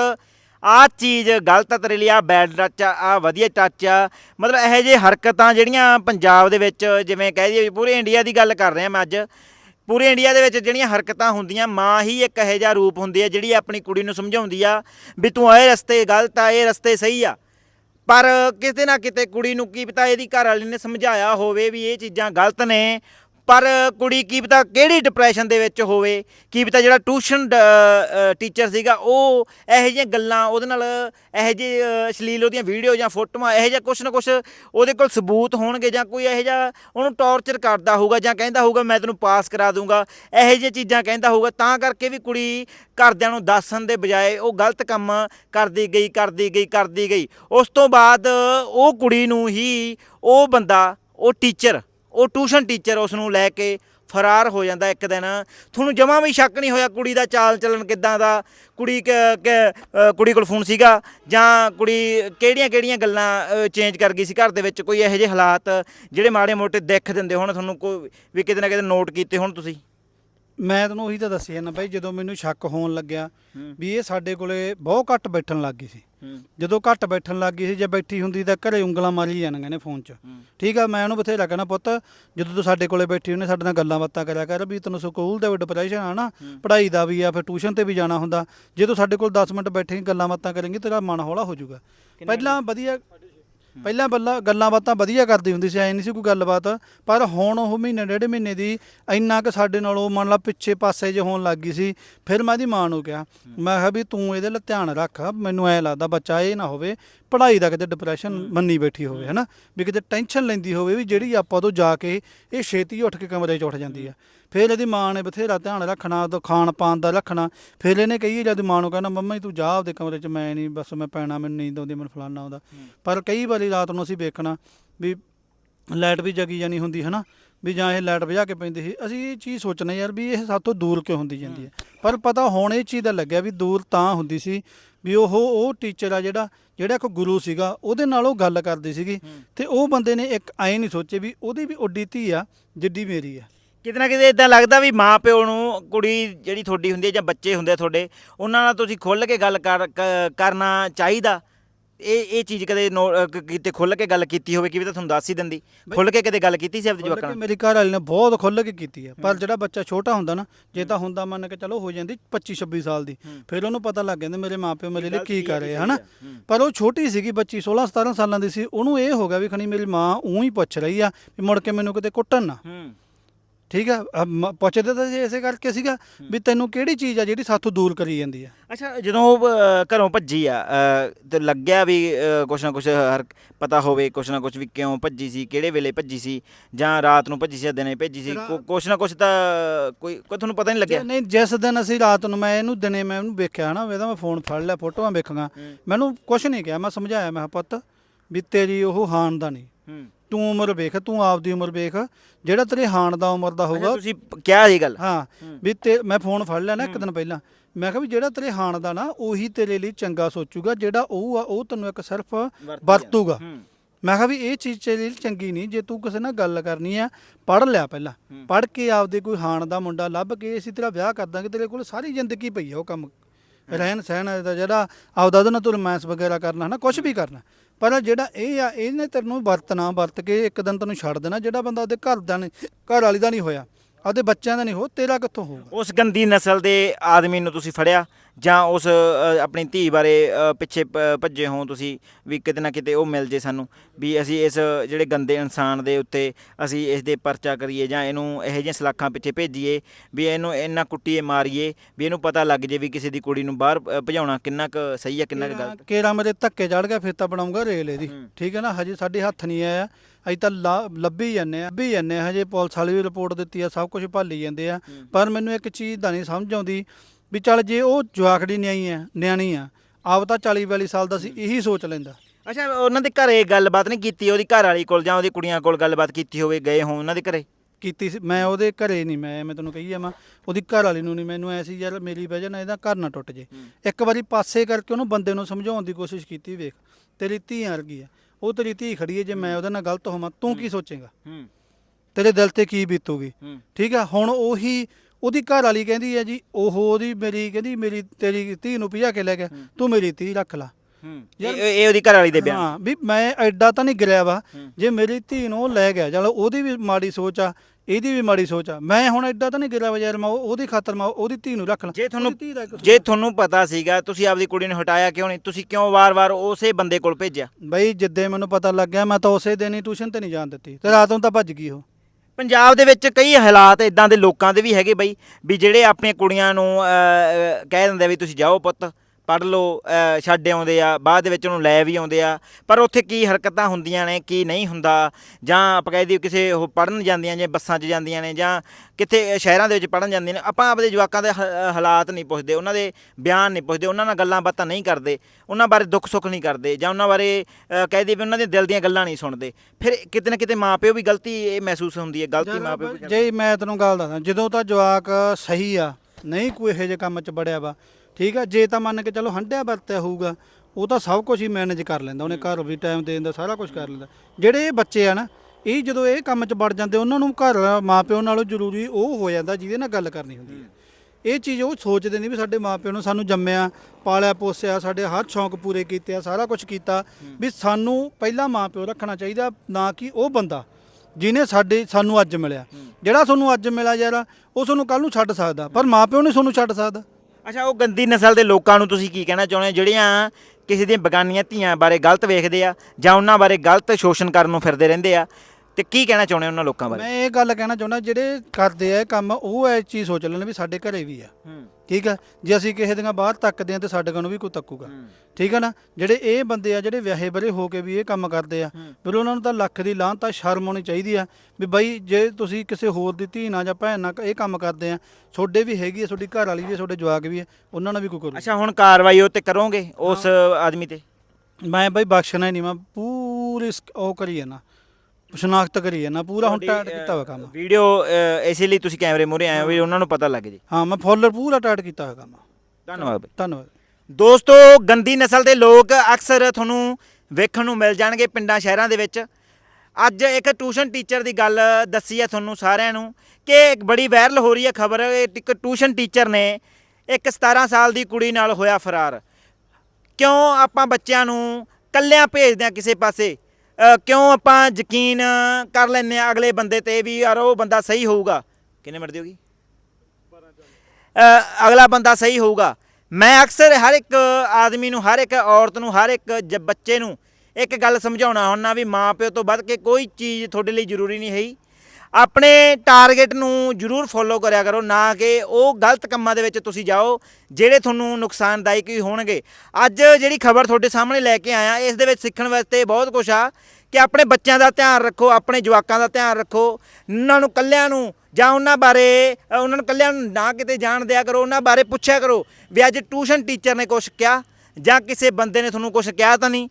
Speaker 1: ਆਹ ਚੀਜ਼ ਗਲਤ ਆ ਤੇਰੇ ਲਈ, ਆ ਬੈਡ ਟੱਚ ਆ ਆਹ ਵਧੀਆ ਟੱਚ ਆ। ਮਤਲਬ ਇਹੋ ਜਿਹੇ ਹਰਕਤਾਂ ਜਿਹੜੀਆਂ ਪੰਜਾਬ ਦੇ ਵਿੱਚ ਜਿਵੇਂ ਕਹਿ ਦਈਏ ਵੀ ਪੂਰੇ ਇੰਡੀਆ ਦੀ ਗੱਲ ਕਰ ਰਿਹਾ ਮੈਂ ਅੱਜ। ਪੂਰੇ ਇੰਡੀਆ ਦੇ ਵਿੱਚ ਜਿਹੜੀਆਂ ਹਰਕਤਾਂ ਹੁੰਦੀਆਂ, ਮਾਂ ਹੀ ਇੱਕ ਇਹੋ ਜਿਹਾ ਰੂਪ ਹੁੰਦੀ ਹੈ ਜਿਹੜੀ ਆਪਣੀ ਕੁੜੀ ਨੂੰ ਸਮਝਾਉਂਦੀ ਆ ਵੀ ਤੂੰ ਇਹ ਰਸਤੇ ਗਲਤ ਆ, ਇਹ ਰਸਤੇ ਸਹੀ ਆ। ਪਰ ਕਿਤੇ ਨਾ ਕਿਤੇ ਕੁੜੀ ਨੂੰ ਕੀ ਪਤਾ ਇਹਦੀ ਘਰ ਵਾਲੀ ਨੇ ਸਮਝਾਇਆ ਹੋਵੇ ਵੀ ਇਹ ਚੀਜ਼ਾਂ ਗਲਤ ਨੇ। ਪਰ ਕੁੜੀ ਕੀ ਪਤਾ ਕਿਹੜੀ ਡਿਪਰੈਸ਼ਨ ਦੇ ਵਿੱਚ ਹੋਵੇ, ਕੀ ਪਤਾ ਜਿਹੜਾ ਟਿਊਸ਼ਨ ਟੀਚਰ ਸੀਗਾ, ਉਹ ਇਹੋ ਜਿਹੀਆਂ ਗੱਲਾਂ ਉਹਦੇ ਨਾਲ, ਇਹੋ ਜਿਹੇ ਅਸ਼ਲੀਲ ਉਹਦੀਆਂ ਵੀਡੀਓ ਜਾਂ ਫੋਟੋਆਂ, ਇਹੋ ਜਿਹਾ ਕੁਛ ਨਾ ਕੁਛ ਉਹਦੇ ਕੋਲ ਸਬੂਤ ਹੋਣਗੇ ਜਾਂ ਕੋਈ ਇਹੋ ਜਿਹਾ ਉਹਨੂੰ ਟੌਰਚਰ ਕਰਦਾ ਹੋਊਗਾ ਜਾਂ ਕਹਿੰਦਾ ਹੋਊਗਾ ਮੈਂ ਤੈਨੂੰ ਪਾਸ ਕਰਾ ਦੂੰਗਾ, ਇਹੋ ਜਿਹੀਆਂ ਚੀਜ਼ਾਂ ਕਹਿੰਦਾ ਹੋਊਗਾ, ਤਾਂ ਕਰਕੇ ਵੀ ਕੁੜੀ ਘਰਦਿਆਂ ਨੂੰ ਦੱਸਣ ਦੇ ਬਜਾਏ ਉਹ ਗਲਤ ਕੰਮ ਕਰਦੀ ਗਈ ਕਰਦੀ ਗਈ ਕਰਦੀ ਗਈ। ਉਸ ਤੋਂ ਬਾਅਦ ਉਹ ਕੁੜੀ ਨੂੰ ਹੀ ਉਹ ਬੰਦਾ, ਉਹ ਟੀਚਰ ਉਹ ਟਿਊਸ਼ਨ ਟੀਚਰ ਉਸ ਨੂੰ ਲੈ ਕੇ ਫਰਾਰ ਹੋ ਜਾਂਦਾ ਇੱਕ ਦਿਨ। ਤੁਹਾਨੂੰ ਜਮਾ ਵੀ ਸ਼ੱਕ ਨਹੀਂ ਹੋਇਆ ਕੁੜੀ ਦਾ ਚਾਲ ਚੱਲਣ ਕਿੱਦਾਂ ਦਾ? ਕੁੜੀ ਕ- ਕ- ਕੁੜੀ ਕੋਲ ਫੋਨ ਸੀਗਾ ਜਾਂ ਕੁੜੀ ਕਿਹੜੀਆਂ ਕਿਹੜੀਆਂ ਗੱਲਾਂ ਚੇਂਜ ਕਰ ਗਈ ਸੀ? ਘਰ ਦੇ ਵਿੱਚ ਕੋਈ ਇਹੋ ਜਿਹੇ ਹਾਲਾਤ ਜਿਹੜੇ ਮਾੜੇ ਮੋਟੇ ਦਿੱਖ ਦਿੰਦੇ ਹੁਣ? ਤੁਹਾਨੂੰ ਕੋਈ ਵੀ ਕਿਤੇ ਨਾ ਕਿਤੇ ਨੋਟ ਕੀਤੇ ਹੁਣ ਤੁਸੀਂ?
Speaker 2: ਮੈਂ ਤੈਨੂੰ ਉਹੀ ਤਾਂ ਦੱਸਿਆ ਜਾਂਦਾ ਬਾਈ ਜਦੋਂ ਮੈਨੂੰ ਸ਼ੱਕ ਹੋਣ ਲੱਗਿਆ। ਵੀ ਇਹ ਸਾਡੇ ਕੋਲੇ ਬਹੁਤ ਘੱਟ ਬੈਠਣ ਲੱਗ ਗਈ ਸੀ। ਜਦੋਂ ਘੱਟ ਬੈਠਣ ਲੱਗ ਗਈ ਸੀ ਜੇ ਬੈਠੀ ਹੁੰਦੀ ਤਾਂ ਘਰੇ ਉਂਗਲਾਂ ਮਾਰੀ ਜਾਣਗੀਆਂ ਨੇ ਫੋਨ 'ਚ। ਠੀਕ ਆ ਮੈਂ ਉਹਨੂੰ ਬਥੇਰਾ ਕਹਿਣਾ ਪੁੱਤ ਜਦੋਂ ਤੂੰ ਸਾਡੇ ਕੋਲੇ ਬੈਠੀ ਉਹਨੇ ਸਾਡੇ ਨਾਲ ਗੱਲਾਂ ਬਾਤਾਂ ਕਰਿਆ ਕਰ ਵੀ ਤੈਨੂੰ ਸਕੂਲ ਦਾ ਵੀ ਡਿਪਰੈਸ਼ਨ ਆ ਨਾ ਪੜ੍ਹਾਈ ਦਾ ਵੀ ਆ ਫਿਰ ਟਿਊਸ਼ਨ ਤੇ ਵੀ ਜਾਣਾ ਹੁੰਦਾ। ਜੇ ਤੂੰ ਸਾਡੇ ਕੋਲ 10 ਮਿੰਟ ਬੈਠੇਂਗੀ ਗੱਲਾਂ ਬਾਤਾਂ ਕਰੇਂਗੀ ਤੇਰਾ ਮਨ ਹੌਲਾ ਹੋ ਜਾਊਗਾ। ਪਹਿਲਾਂ ਵਧੀਆ ਪਹਿਲਾਂ ਬੱਲਾ ਗੱਲਾਂ ਬਾਤਾਂ ਵਧੀਆ ਕਰਦੀ ਹੁੰਦੀ ਸੀ ਐ ਨਹੀਂ ਸੀ ਕੋਈ ਗੱਲਬਾਤ ਪਰ ਹੁਣ ਉਹ ਮਹੀਨੇ ਡੇਢ ਮਹੀਨੇ ਦੀ ਇੰਨਾ ਕਿ ਸਾਡੇ ਨਾਲੋਂ ਮੰਨ ਲਾ ਪਿੱਛੇ ਪਾਸੇ ਜੇ ਹੋਣ ਲੱਗ ਗਈ ਸੀ ਫਿਰ ਮੈਂ ਇਹਦੀ ਮਾਂ ਨੂੰ ਕਿਹਾ ਮੈਂ ਕਿਹਾ ਵੀ ਤੂੰ ਇਹਦੇ ਲਈ ਧਿਆਨ ਰੱਖ ਮੈਨੂੰ ਐ ਲੱਗਦਾ ਬੱਚਾ ਇਹ ਨਾ ਹੋਵੇ ਪੜ੍ਹਾਈ ਦਾ ਕਿਤੇ ਡਿਪਰੈਸ਼ਨ ਮੰਨੀ ਬੈਠੀ ਹੋਵੇ ਹਨਾ? ਵੀ ਕਿਤੇ ਟੈਨਸ਼ਨ ਲੈਂਦੀ ਹੋਵੇ ਵੀ ਜਿਹੜੀ ਆਪਾਂ ਤੋਂ ਜਾ ਕੇ ਇਹ ਛੇਤੀ ਉੱਠ ਕੇ ਕਮਰੇ 'ਚ ਉੱਠ ਜਾਂਦੀ ਆ। ਫਿਰ ਇਹਦੀ ਮਾਂ ਨੇ ਬਥੇਰਾ ਧਿਆਨ ਰੱਖਣਾ ਉਹ ਖਾਣ ਪਾਣ ਦਾ ਰੱਖਣਾ। ਫਿਰ ਇਹਨੇ ਕਹੀ ਜਦ ਮਾਂ ਨੂੰ ਕਹਿੰਦਾ ਮੰਮਾ ਜੀ ਤੂੰ ਜਾ ਆਪਦੇ ਕਮਰੇ 'ਚ ਮੈਂ ਨਹੀਂ ਬਸ ਮੈਂ ਪੈਣਾ ਮੈਨੂੰ ਨੀਂਦ ਆਉਂਦੀ ਮੈਨੂੰ ਫਲਾਨਾ ਆਉਂਦਾ। ਪਰ ਕਈ ਵਾਰੀ ਰਾਤ ਨੂੰ ਅਸੀਂ ਵੇਖਣਾ ਵੀ ਲਾਈਟ ਵੀ ਜਗੀ ਜਾਣੀ ਹੁੰਦੀ ਹੈ ਨਾ ਵੀ ਜਾਂ ਇਹ ਲਾਈਟ ਵਜਾ ਕੇ ਪੈਂਦੀ ਸੀ। ਅਸੀਂ ਇਹ ਚੀਜ਼ ਸੋਚਣਾ ਯਾਰ ਵੀ ਇਹ ਸਾਡੇ ਤੋਂ ਦੂਰ ਕਿਉਂ ਹੁੰਦੀ ਜਾਂਦੀ ਹੈ। ਪਰ ਪਤਾ ਹੁਣ ਇਹ ਚੀਜ਼ ਦਾ ਲੱਗਿਆ ਵੀ ਦੂਰ ਤਾਂ ਹੁੰਦੀ ਸੀ ਵੀ ਉਹ ਉਹ ਟੀਚਰ ਆ ਜਿਹੜਾ ਜਿਹੜਾ ਇੱਕ ਗੁਰੂ ਸੀਗਾ ਉਹਦੇ ਨਾਲ ਉਹ ਗੱਲ ਕਰਦੀ ਸੀਗੀ ਤੇ ਉਹ ਬੰਦੇ ਨੇ ਇੱਕ ਐ ਨਹੀਂ ਸੋਚੇ ਵੀ ਉਹਦੀ ਵੀ ਓਡੀ ਧੀ ਆ ਜਿੱਡੀ ਮੇਰੀ ਆ।
Speaker 1: ਕਿਤੇ ਨਾ ਕਿਤੇ ਇਦਾਂ ਲੱਗਦਾ ਵੀ ਮਾਂ ਪਿਓ ਨੂੰ ਕੁੜੀ ਜਿਹੜੀ ਤੁਹਾਡੀ ਹੁੰਦੀ ਹੈ ਜਾਂ ਬੱਚੇ ਹੁੰਦੇ ਆ ਤੁਹਾਡੇ ਉਹਨਾਂ ਨਾਲ ਤੁਸੀਂ ਖੁੱਲ ਕੇ ਗੱਲ ਕਰ ਕ- ਕਰਨਾ ਚਾਹੀਦਾ। ਇਹ ਇਹ ਚੀਜ਼ ਕਦੇ ਨੋ- ਅ, ਕ- ਕਿਤੇ ਖੁੱਲ ਕੇ ਗੱਲ ਕੀਤੀ ਹੋਵੇ ਕਿ ਵੀ ਤਾਂ ਤੁਹਾਨੂੰ ਦੱਸ ਹੀ ਦਿੰਦੀ। ਖੁੱਲ ਕੇ ਕਦੇ ਗੱਲ ਕੀਤੀ ਸੀ ਆਪਦੇ ਜਵਾਕਾਂ ਨਾਲ?
Speaker 2: ਮੇਰੀ ਘਰ ਵਾਲੀ ਨੇ ਬਹੁਤ ਖੁੱਲ੍ਹ ਕੇ ਕੀਤੀ ਹੈ ਪਰ ਜਿਹੜਾ ਬੱਚਾ ਛੋਟਾ ਹੁੰਦਾ ਨਾ ਜੇ ਤਾਂ ਹੁੰਦਾ ਮੰਨ ਕੇ ਚਲੋ ਹੋ ਜਾਂਦੀ 25 26 ਸਾਲ ਦੀ। ਫਿਰ ਉਹਨੂੰ ਪਤਾ ਲੱਗ ਜਾਂਦਾ ਮੇਰੇ ਮਾਪਿਓ ਮੇਰੇ ਲਈ ਕੀ ਕਰ ਰਹੇ ਹਨਾ? ਪਰ ਉਹ ਛੋਟੀ ਸੀਗੀ ਬੱਚੀ 16 17 ਸਾਲਾਂ ਦੀ ਸੀ ਉਹਨੂੰ ਇਹ ਹੋ ਗਿਆ ਵੀ ਖਣੀ ਮੇਰੀ ਮਾਂ ਉਹੀ ਪੁੱਛ ਰਹੀ ਆ ਵੀ ਮੁੜ ਕੇ ਮੈਨੂੰ ਕਿਤੇ ਕੁੱਟਣ ਨਾ।
Speaker 1: ਹੂੰ।
Speaker 2: ਠੀਕ ਆ? ਅਹ ਪੁੱਛਦੇ ਤਾਂ ਜੀ ਇਸੇ ਕਰਕੇ ਸੀਗਾ ਵੀ ਤੈਨੂੰ ਕਿਹੜੀ ਚੀਜ਼ ਆ ਜਿਹੜੀ ਸਾਥੋਂ ਦੂਰ ਕਰੀ ਜਾਂਦੀ ਆ?
Speaker 1: ਅੱਛਾ ਜਦੋਂ ਉਹ ਘਰੋਂ ਭੱਜੀ ਆ ਅ, ਤੇ ਲੱਗਿਆ ਵੀ ਕੁਛ ਨਾ ਕੁਛ ਹਰ ਪਤਾ ਹੋਵੇ ਕੁਛ ਨਾ ਕੁਛ ਵੀ ਕਿਉਂ ਭੱਜੀ ਸੀ ਕਿਹੜੇ ਵੇਲੇ ਭੱਜੀ ਸੀ ਜਾਂ ਰਾਤ ਨੂੰ ਭੱਜੀ ਸੀ ਜਾਂ ਦਿਨੇ ਭੱਜੀ ਸੀ ਕੁ- ਕੁਛ ਨਾ ਕੁਛ ਤਾਂ ਕੋਈ ਕੋਈ ਤੁਹਾਨੂੰ ਪਤਾ ਨਹੀਂ ਲੱਗਿਆ?
Speaker 2: ਨਹੀਂ ਜਿਸ ਦਿਨ ਅਸੀਂ ਰਾਤ ਨੂੰ ਮੈਂ ਇਹਨੂੰ ਦਿਨੇ ਮੈਂ ਉਹਨੂੰ ਵੇਖਿਆ ਨਾ ਇਹਦਾ ਮੈਂ ਫੋਨ ਫੜ ਲਿਆ ਫੋਟੋਆਂ ਵੇਖਾਂਗਾ ਮੈਨੂੰ ਕੁਛ ਨਹੀਂ ਕਿਹਾ ਮੈਂ ਸਮਝਾਇਆ ਮੈਂ ਕਿਹਾ ਪੁੱਤ ਵੀ ਤੇਰੀ ਉਹ ਹਾਨ ਦਾ ਨਹੀਂ।
Speaker 1: ਹੂੰ।
Speaker 2: ਤੂੰ ਉਮਰ ਵੇਖ ਤੂੰ ਆਪਦੀ ਉਮਰ ਵੇਖ ਜਿਹੜਾ ਤੇਰੇ ਹਾਨ ਦਾ ਉਮਰ ਦਾ ਹੋਊਗਾ।
Speaker 1: ਤੁਸੀਂ ਕਿਹਾ ਇਹ ਗੱਲ?
Speaker 2: ਹਾਂ ਵੀ ਤੇ ਮੈਂ ਫੋਨ ਫੜ ਲਿਆ ਨਾ ਇੱਕ ਦਿਨ ਪਹਿਲਾਂ। ਮੈਂ ਕਿਹਾ ਵੀ ਜਿਹੜਾ ਤੇਰੇ ਹਾਨ ਦਾ ਨਾ ਉਹੀ ਤੇਰੇ ਲਈ ਚੰਗਾ ਸੋਚੂਗਾ ਜਿਹੜਾ ਉਹ ਆ ਉਹ ਤੈਨੂੰ ਇੱਕ ਸਿਰਫ ਵਰਤੂਗਾ। ਮੈਂ ਕਿਹਾ ਵੀ ਇਹ ਚੀਜ਼ ਤੇਰੇ ਲਈ ਚੰਗੀ ਨਹੀਂ ਜੇ ਤੂੰ ਕਿਸੇ ਨਾਲ ਗੱਲ ਕਰਨੀ ਆ ਪੜ ਲਿਆ ਪਹਿਲਾਂ। ਪੜ ਕੇ ਆਪਦੇ ਕੋਈ ਹਾਨ ਦਾ ਮੁੰਡਾ ਲੱਭ ਕੇ ਅਸੀਂ ਤੇਰਾ ਵਿਆਹ ਕਰ ਦਾਂਗੇ ਤੇਰੇ ਕੋਲ ਸਾਰੀ ਜ਼ਿੰਦਗੀ ਪਈ ਆ ਉਹ ਕੰਮ। ਰਹਿਣ ਸਹਿਣ ਦਾ ਜਿਹੜਾ ਆਪਦਾ ਉਹਦੇ ਨਾਲ ਤੂੰ ਰੋਮਾਂਸ ਵਗੈਰਾ ਕਰਨਾ ਹਨਾ ਕੁਝ ਵੀ ਕਰਨਾ। ਪਰ ਜਿਹੜਾ ਇਹ ਆ, ਇਹਨੇ ਤੈਨੂੰ ਵਰਤਣਾ, ਵਰਤ ਕੇ ਇੱਕ ਦਿਨ ਤੈਨੂੰ ਛੱਡ ਦੇਣਾ, ਜਿਹੜਾ ਬੰਦਾ ਉਹਦੇ ਘਰ ਦਾ ਨਹੀਂ, ਘਰ ਵਾਲੀ ਦਾ ਨਹੀਂ ਹੋਇਆ, ਆਪਦੇ ਬੱਚਿਆਂ ਦਾ ਨਹੀਂ ਹੋ, ਤੇਰਾ ਕਿੱਥੋਂ ਹੋਊਗਾ?
Speaker 1: ਉਸ ਗੰਦੀ ਨਸਲ ਦੇ ਆਦਮੀ ਨੂੰ ਤੁਸੀਂ ਫੜਿਆ ਜਾਂ ਉਸ ਆਪਣੀ ਧੀ ਬਾਰੇ ਪਿੱਛੇ ਭੱਜੇ ਹੋ ਤੁਸੀਂ ਵੀ ਕਿਤੇ ਨਾ ਕਿਤੇ ਉਹ ਮਿਲ ਜੇ ਸਾਨੂੰ ਵੀ ਅਸੀਂ ਇਸ ਜਿਹੜੇ ਗੰਦੇ ਇਨਸਾਨ ਦੇ ਉੱਤੇ ਅਸੀਂ ਇਸ ਦੇ ਪਰਚਾ ਕਰੀਏ ਜਾਂ ਇਹਨੂੰ ਇਹੋ ਜਿਹੀਆਂ ਸਲਾਖਾਂ ਪਿੱਛੇ ਭੇਜੀਏ ਵੀ ਇਹਨੂੰ ਇੰਨਾ ਕੁੱਟੀਏ ਮਾਰੀਏ ਵੀ ਇਹਨੂੰ ਪਤਾ ਲੱਗ ਜੇ ਵੀ ਕਿਸੇ ਦੀ ਕੁੜੀ ਨੂੰ ਬਾਹਰ ਭਜਾਉਣਾ ਕਿੰਨਾ ਕੁ ਸਹੀ ਹੈ ਕਿੰਨਾ ਕੁ ਗਲਤ।
Speaker 2: ਕੇਰਾ ਮੇਰੇ ਧੱਕੇ ਚੜ ਗਿਆ ਫਿਰ ਤਾਂ ਬਣਾਉਂਗਾ ਰੇਲ ਇਹਦੀ। ਠੀਕ ਹੈ ਨਾ? ਹਜੇ ਸਾਡੇ ਹੱਥ ਨਹੀਂ ਆਇਆ। ਅਜੇ ਤਾਂ ਲੱਭੀ ਜਾਂਦੇ ਆ ਲੱਭੀ ਜਾਂਦੇ ਹਜੇ ਪੁਲਿਸ ਵਾਲੀ ਵੀ ਰਿਪੋਰਟ ਦਿੱਤੀ ਆ ਸਭ ਕੁਝ ਭਾਲੀ ਜਾਂਦੇ ਆ। ਪਰ ਮੈਨੂੰ ਇੱਕ ਚੀਜ਼ ਦਾ ਨਹੀਂ ਸਮਝ ਆਉਂਦੀ। ਵੀ ਚੱਲ ਜੇ ਉਹ ਜਵਾਕੜੀ ਨਿਆਈ ਆ ਨਿਆਣੀ ਆ ਆਪ ਤਾਂ 40 42 ਸਾਲ ਦਾ ਸੀ ਇਹੀ ਸੋਚ ਲੈਂਦਾ।
Speaker 1: ਅੱਛਾ ਉਹਨਾਂ ਦੇ ਘਰੇ ਗੱਲਬਾਤ ਨਹੀਂ ਕੀਤੀ ਉਹਦੀ ਘਰ ਵਾਲੀ ਕੋਲ ਜਾਂ ਉਹਦੀ ਕੁੜੀਆਂ ਕੋਲ ਗੱਲਬਾਤ ਕੀਤੀ ਹੋਵੇ ਗਏ ਹੋ ਉਹਨਾਂ ਦੇ ਘਰੇ?
Speaker 2: ਕੀਤੀ ਸੀ ਮੈਂ ਉਹਦੇ ਘਰੇ ਨਹੀਂ ਮੈਂ ਮੈਂ ਤੈਨੂੰ ਕਹੀ ਜਾਵਾਂ ਉਹਦੀ ਘਰ ਵਾਲੀ ਨੂੰ ਨਹੀਂ ਮੈਨੂੰ ਐ ਸੀ ਯਾਰ ਮੇਰੀ ਵਜ੍ਹਾ ਨਾਲ ਇਹਦਾ ਘਰ ਨਾ ਟੁੱਟ ਜੇ। ਇੱਕ ਵਾਰੀ ਪਾਸੇ ਕਰਕੇ ਉਹਨੂੰ ਬੰਦੇ ਨੂੰ ਸਮਝਾਉਣ ਦੀ ਕੋਸ਼ਿਸ਼ ਕੀਤੀ ਵੇਖ ਤੇਰੀ ਧੀ ਵਰਗੀ ਆ ਉਹ ਤੇਰੀ ਧੀ ਖੜੀ ਹੈ ਜੇ ਮੈਂ ਉਹਦੇ ਨਾਲ ਗਲਤ ਹੋਵਾਂ ਤੂੰ ਕੀ ਸੋਚੇਗਾ? ਤੇਰੇ ਦਿਲ ਤੇ ਕੀ ਬੀਤੂਗੀ? ਠੀਕ ਆ ਹੁਣ ਉਹੀ ਉਹਦੀ ਘਰ ਵਾਲੀ ਕਹਿੰਦੀ ਹੈ ਜੀ ਉਹ ਉਹਦੀ ਮੇਰੀ ਕਹਿੰਦੀ ਮੇਰੀ ਤੇਰੀ ਧੀ ਨੂੰ ਭਜਾ ਕੇ ਲੈ ਗਿਆ। ਤੂੰ ਮੇਰੀ ਧੀ ਰੱਖ ਲਾ।
Speaker 1: ਹੂੰ।
Speaker 2: ਯਾਰ-
Speaker 1: ਇਹ ਉਹਦੀ ਘਰ ਵਾਲੀ ਦੇ ਬਿਆਨ।
Speaker 2: ਹਾਂ ਵੀ ਮੈਂ ਐਡਾ ਤਾਂ ਨਹੀਂ ਗਿਰਿਆ ਵਾ। ਜੇ ਮੇਰੀ ਧੀ ਨੂੰ ਉਹ ਲੈ ਗਿਆ ਚਲੋ ਉਹਦੀ ਵੀ ਮਾੜੀ ਸੋਚ ਆ ਇਹਦੀ ਵੀ ਮਾੜੀ ਸੋਚ ਆ ਮੈਂ ਹੁਣ ਐਡਾ ਤਾਂ ਨਹੀਂ ਗਿਰਿਆ ਵਾ ਯਾਰ ਮੈਂ ਉਹ- ਉਹਦੀ ਖਾਤਰ ਮੈਂ ਉਹਦੀ ਧੀ ਨੂੰ ਰੱਖ ਲਾਂ।
Speaker 1: ਜੇ ਤੁਹਾਨੂੰ ਜੇ ਤੁਹਾਨੂੰ ਪਤਾ ਸੀਗਾ ਤੁਸੀਂ ਆਪਦੀ ਕੁੜੀ ਨੂੰ ਹਟਾਇਆ ਕਿਉਂ ਨਹੀਂ? ਤੁਸੀਂ ਕਿਉਂ ਵਾਰ-ਵਾਰ ਉਸੇ ਬੰਦੇ ਕੋਲ ਭੇਜਿਆ?
Speaker 2: ਬਈ ਜਿੱਦੇ ਮੈਨੂੰ ਪਤਾ ਲੱਗਿਆ ਮੈਂ ਤਾਂ ਉਸੇ ਦਿਨ ਹੀ ਟਿਊਸ਼ਨ ਤੇ ਨਹੀਂ ਜਾਣ ਦਿੱਤੀ ਤੇ ਰਾਤ ਨੂੰ ਤਾਂ ਭੱਜ ਗਈ ਉਹ।
Speaker 1: ਪੰਜਾਬ ਦੇ ਵਿੱਚ ਕਈ ਹਾਲਾਤ ਇਦਾਂ ਦੇ ਲੋਕਾਂ ਦੇ ਵੀ ਹੈਗੇ ਬਈ ਵੀ ਜਿਹੜੇ ਆਪਣੀਆਂ ਕੁੜੀਆਂ ਨੂੰ ਅਹ, ਅਹ, ਕਹਿ ਦਿੰਦੇ ਆ ਵੀ ਤੁਸੀਂ ਜਾਓ ਪੁੱਤ। ਪੜ ਲਓ ਛੱਡ ਆਉਂਦੇ ਆ ਬਾਅਦ ਦੇ ਵਿੱਚ ਉਹਨੂੰ ਲੈ ਵੀ ਆਉਂਦੇ ਆ ਪਰ ਉੱਥੇ ਕੀ ਹਰਕਤਾਂ ਹੁੰਦੀਆਂ ਨੇ ਕੀ ਨਹੀਂ ਹੁੰਦਾ ਜਾਂ ਆਪਾਂ ਕਹਿ ਦਈਏ ਕਿਸੇ ਉਹ ਪੜਨ ਜਾਂਦੀਆਂ ਜਾਂ ਬੱਸਾਂ 'ਚ ਜਾਂਦੀਆਂ ਨੇ ਜਾਂ ਕਿਤੇ ਸ਼ਹਿਰਾਂ ਦੇ ਵਿੱਚ ਪੜਨ ਜਾਂਦੀਆਂ ਨੇ ਆਪਾਂ ਆਪਦੇ ਜਵਾਕਾਂ ਦੇ ਹਾਲਾਤ ਨਹੀਂ ਪੁੱਛਦੇ ਉਹਨਾਂ ਦੇ ਬਿਆਨ ਨਹੀਂ ਪੁੱਛਦੇ ਉਹਨਾਂ ਨਾਲ ਗੱਲਾਂ ਬਾਤਾਂ ਨਹੀਂ ਕਰਦੇ ਉਹਨਾਂ ਬਾਰੇ ਦੁੱਖ ਸੁੱਖ ਨਹੀਂ ਕਰਦੇ ਜਾਂ ਉਹਨਾਂ ਬਾਰੇ ਅਹ, ਕਹਿ ਦਈਏ ਵੀ ਉਹਨਾਂ ਦੇ ਦਿਲ ਦੀਆਂ ਗੱਲਾਂ ਨਹੀਂ ਸੁਣਦੇ ਫਿਰ ਕਿਤੇ ਨਾ ਕਿਤੇ ਮਾਪਿਓ ਵੀ ਗਲਤੀ ਇਹ ਮਹਿਸੂਸ ਹੁੰਦੀ ਹੈ ਗਲਤੀ ਮਾਪਿਓ।
Speaker 2: ਜੇ ਮੈਂ ਤੈਨੂੰ ਗੱਲ ਦੱਸਦਾ ਜਦੋਂ ਤਾਂ ਜਵਾਕ ਸਹੀ ਆ ਨਹੀਂ ਕੋਈ ਇਹੋ ਜਿਹੇ ਕੰਮ 'ਚ ਬੜਿਆ ਵਾ ਠੀਕ ਆ ਜੇ ਤਾਂ ਮੰਨ ਕੇ ਚਲੋ ਹੰਡਿਆ ਵਰਤਿਆ ਹੋਊਗਾ ਉਹ ਤਾਂ ਸਭ ਕੁਝ ਹੀ ਮੈਨੇਜ ਕਰ ਲੈਂਦਾ ਉਹਨੇ ਘਰ ਵੀ ਟਾਈਮ ਦੇ ਦਿੰਦਾ ਸਾਰਾ ਕੁਝ ਕਰ ਲੈਂਦਾ। ਜਿਹੜੇ ਇਹ ਬੱਚੇ ਆ ਨਾ ਇਹ ਜਦੋਂ ਇਹ ਕੰਮ 'ਚ ਵੜ ਜਾਂਦੇ ਉਹਨਾਂ ਨੂੰ ਘਰ ਮਾਪਿਓ ਨਾਲੋਂ ਜ਼ਰੂਰੀ ਉਹ ਹੋ ਜਾਂਦਾ ਜਿਹਦੇ ਨਾਲ ਗੱਲ ਕਰਨੀ ਹੁੰਦੀ ਹੈ। ਇਹ ਚੀਜ਼ ਉਹ ਸੋਚਦੇ ਨਹੀਂ ਵੀ ਸਾਡੇ ਮਾਪਿਓ ਨੇ ਸਾਨੂੰ ਜੰਮਿਆ ਪਾਲਿਆ ਪੋਸਿਆ ਸਾਡੇ ਹਰ ਸ਼ੌਂਕ ਪੂਰੇ ਕੀਤੇ ਆ ਸਾਰਾ ਕੁਝ ਕੀਤਾ ਵੀ ਸਾਨੂੰ ਪਹਿਲਾਂ ਮਾਪਿਓ ਰੱਖਣਾ ਚਾਹੀਦਾ ਨਾ ਕਿ ਉਹ ਬੰਦਾ ਜਿਹਨੇ ਸਾਡੇ ਸਾਨੂੰ ਅੱਜ ਮਿਲਿਆ। ਜਿਹੜਾ ਤੁਹਾਨੂੰ ਅੱਜ ਮਿਲਿਆ ਯਾਰ ਉਹ ਤੁਹਾਨੂੰ ਕੱਲ ਨੂੰ ਛੱਡ ਸਕਦਾ ਪਰ ਮਾਪਿਓ ਨਹੀਂ ਤੁਹਾਨੂੰ ਛੱਡ ਸਕਦਾ।
Speaker 1: ਅੱਛਾ ਉਹ ਗੰਦੀ ਨਸਲ ਦੇ ਲੋਕਾਂ ਨੂੰ ਤੁਸੀਂ ਕੀ ਕਹਿਣਾ ਚਾਹੁੰਦੇ ਹੋ? ਜਿਹੜੀਆਂ ਕਿਸੇ ਦੀਆਂ ਬਗਾਨੀਆਂ ਧੀਆਂ ਬਾਰੇ ਗਲਤ ਵੇਖਦੇ ਆ ਜਾਂ ਉਹਨਾਂ ਬਾਰੇ ਗਲਤ ਸ਼ੋਸ਼ਣ ਕਰਨ ਨੂੰ ਫਿਰਦੇ ਰਹਿੰਦੇ ਆ ਤੇ ਕੀ ਕਹਿਣਾ ਚਾਹੁੰਦੇ ਹੋ ਉਹਨਾਂ ਲੋਕਾਂ ਬਾਰੇ?
Speaker 2: ਮੈਂ ਇਹ ਗੱਲ ਕਹਿਣਾ ਚਾਹੁੰਦਾ ਜਿਹੜੇ ਕਰਦੇ ਆ ਇਹ ਕੰਮ ਉਹ ਇਹ ਚੀਜ਼ ਸੋਚ ਲੈਣ ਵੀ ਸਾਡੇ ਘਰੇ ਵੀ ਆ।
Speaker 1: ਹੂੰ।
Speaker 2: ਠੀਕ ਆ ਜੇ ਅਸੀਂ ਕਿਸੇ ਦੀਆਂ ਬਾਹਰ ਤੱਕਦੇ ਆ ਤੇ ਸਾਡੇ ਕੋਲ ਵੀ ਕੋਈ ਤੱਕੂਗਾ। ਠੀਕ ਆ ਨਾ? ਜਿਹੜੇ ਇਹ ਬੰਦੇ ਆ ਜਿਹੜੇ ਵਿਆਹੇ ਬਰੇ ਹੋ ਕੇ ਵੀ ਇਹ ਕੰਮ ਕਰਦੇ ਆ। ਫਿਰ ਉਹਨਾਂ ਨੂੰ ਤਾਂ ਲੱਖ ਦੀ ਲਾਹਨਤ ਤਾਂ ਸ਼ਰਮ ਹੋਣੀ ਚਾਹੀਦੀ ਆ ਵੀ ਬਾਈ ਜੇ ਤੁਸੀਂ ਕਿਸੇ ਹੋਰ ਦੀ ਧੀ ਨਾਲ ਜਾਂ ਭੈਣ ਨਾਲ ਇਹ ਕੰਮ ਕਰਦੇ ਆ ਤੁਹਾਡੇ ਵੀ ਹੈਗੀ ਆ ਤੁਹਾਡੀ ਘਰ ਵਾਲੀ ਵੀ ਆ ਤੁਹਾਡੇ ਜਵਾਕ ਵੀ ਆ ਉਹਨਾਂ ਨਾਲ ਵੀ ਕੋਈ ਕਰੂ
Speaker 1: ਅੱਛਾ ਹੁਣ ਕਾਰਵਾਈ ਉਹ ਤੇ ਕਰੋਗੇ ਉਸ ਆਦਮੀ ਤੇ?
Speaker 2: ਮੈਂ ਬਾਈ ਬਖਸ਼ਣਾ ਹੀ ਨਹੀਂ ਮੈਂ ਪੂਰੀ ਉਹ ਕਰੀ ਜਾਣਾ ਸ਼ਨਾਖਤ ਕਰੀ ਜਾਣਾ ਪੂਰਾ ਹੁਣ ਟਾਈਟ ਕੀਤਾ ਹੋਇਆ ਕੰਮ।
Speaker 1: ਵੀਡੀਓ ਇਸੇ ਲਈ ਤੁਸੀਂ ਕੈਮਰੇ ਮੂਹਰੇ ਆਏ ਹੋ ਵੀ ਉਹਨਾਂ ਨੂੰ ਪਤਾ ਲੱਗ ਜੇ।
Speaker 2: ਹਾਂ ਮੈਂ ਫੁੱਲ ਪੂਰਾ ਟਾਈਟ ਕੀਤਾ ਹੋਇਆ ਕੰਮ।
Speaker 1: ਧੰਨਵਾਦ ਬਈ।
Speaker 2: ਧੰਨਵਾਦ।
Speaker 1: ਦੋਸਤੋ ਗੰਦੀ ਨਸਲ ਦੇ ਲੋਕ ਅਕਸਰ ਤੁਹਾਨੂੰ ਵੇਖਣ ਨੂੰ ਮਿਲ ਜਾਣਗੇ ਪਿੰਡਾਂ ਸ਼ਹਿਰਾਂ ਦੇ ਵਿੱਚ। ਅੱਜ ਇੱਕ ਟਿਊਸ਼ਨ ਟੀਚਰ ਦੀ ਗੱਲ ਦੱਸੀ ਹੈ ਤੁਹਾਨੂੰ ਸਾਰਿਆਂ ਨੂੰ ਕਿ ਇੱਕ ਬੜੀ ਵਾਇਰਲ ਹੋ ਰਹੀ ਹੈ ਖਬਰ। ਇੱਕ ਟਿਊਸ਼ਨ ਟੀਚਰ ਨੇ ਇੱਕ 17 ਸਾਲ ਦੀ ਕੁੜੀ ਨਾਲ ਹੋਇਆ ਫਰਾਰ। ਕਿਉਂ ਆਪਾਂ ਬੱਚਿਆਂ ਨੂੰ ਕੱਲਿਆਂ ਭੇਜਦੇ ਆ ਕਿਸੇ ਪਾਸੇ? ਕਿਉਂ ਆਪਾਂ ਯਕੀਨ ਕਰ ਲੈਂਦੇ ਆ ਅਗਲੇ ਬੰਦੇ ਤੇ ਵੀ ਯਾਰ ਉਹ ਬੰਦਾ ਸਹੀ ਹੋਊਗਾ? ਕਿੰਨੇ ਮਿੰਟ ਦੀ ਹੋਗੀ ਅਗਲਾ ਬੰਦਾ ਸਹੀ ਹੋਊਗਾ। ਮੈਂ ਅਕਸਰ ਹਰ ਇੱਕ ਆਦਮੀ ਨੂੰ, ਹਰ ਇੱਕ ਔਰਤ ਨੂੰ, ਹਰ ਇੱਕ ਜ- ਬੱਚੇ ਨੂੰ ਇੱਕ ਗੱਲ ਸਮਝਾਉਣਾ ਹੁੰਦਾ ਵੀ ਮਾਂ ਪਿਓ ਤੋਂ ਵੱਧ ਕੇ ਕੋਈ ਚੀਜ਼ ਤੁਹਾਡੇ ਲਈ ਜ਼ਰੂਰੀ ਨਹੀਂ ਹੈਗੀ। ਆਪਣੇ ਟਾਰਗੇਟ ਨੂੰ ਜ਼ਰੂਰ ਫੋਲੋ ਕਰਿਆ ਕਰੋ ਨਾ ਕਿ ਉਹ ਗਲਤ ਕੰਮਾਂ ਦੇ ਵਿੱਚ ਤੁਸੀਂ ਜਾਓ, ਜਿਹੜੇ ਤੁਹਾਨੂੰ ਨੁਕਸਾਨਦਾਇਕ ਹੀ ਹੋਣਗੇ। ਅੱਜ ਜਿਹੜੀ ਖਬਰ ਤੁਹਾਡੇ ਸਾਹਮਣੇ ਲੈ ਕੇ ਆਇਆ, ਇਸ ਦੇ ਵਿੱਚ ਸਿੱਖਣ ਵਾਸਤੇ ਬਹੁਤ ਕੁਝ ਆ ਕਿ ਆਪਣੇ ਬੱਚਿਆਂ ਦਾ ਧਿਆਨ ਰੱਖੋ, ਆਪਣੇ ਜਵਾਕਾਂ ਦਾ ਧਿਆਨ ਰੱਖੋ, ਉਹਨਾਂ ਨੂੰ ਕੱਲਿਆਂ ਨੂੰ ਜਾਂ ਉਹਨਾਂ ਬਾਰੇ, ਉਹਨਾਂ ਨੂੰ ਕੱਲਿਆਂ ਨੂੰ ਨਾ ਕਿਤੇ ਜਾਣ ਦਿਆ ਕਰੋ, ਉਹਨਾਂ ਬਾਰੇ ਪੁੱਛਿਆ ਕਰੋ ਵੀ ਅੱਜ ਟਿਊਸ਼ਨ ਟੀਚਰ ਨੇ ਕੁਝ ਕਿਹਾ ਜਾਂ ਕਿਸੇ ਬੰਦੇ ਨੇ ਤੁਹਾਨੂੰ ਕੁਝ ਕਿਹਾ ਤਾਂ ਨਹੀਂ,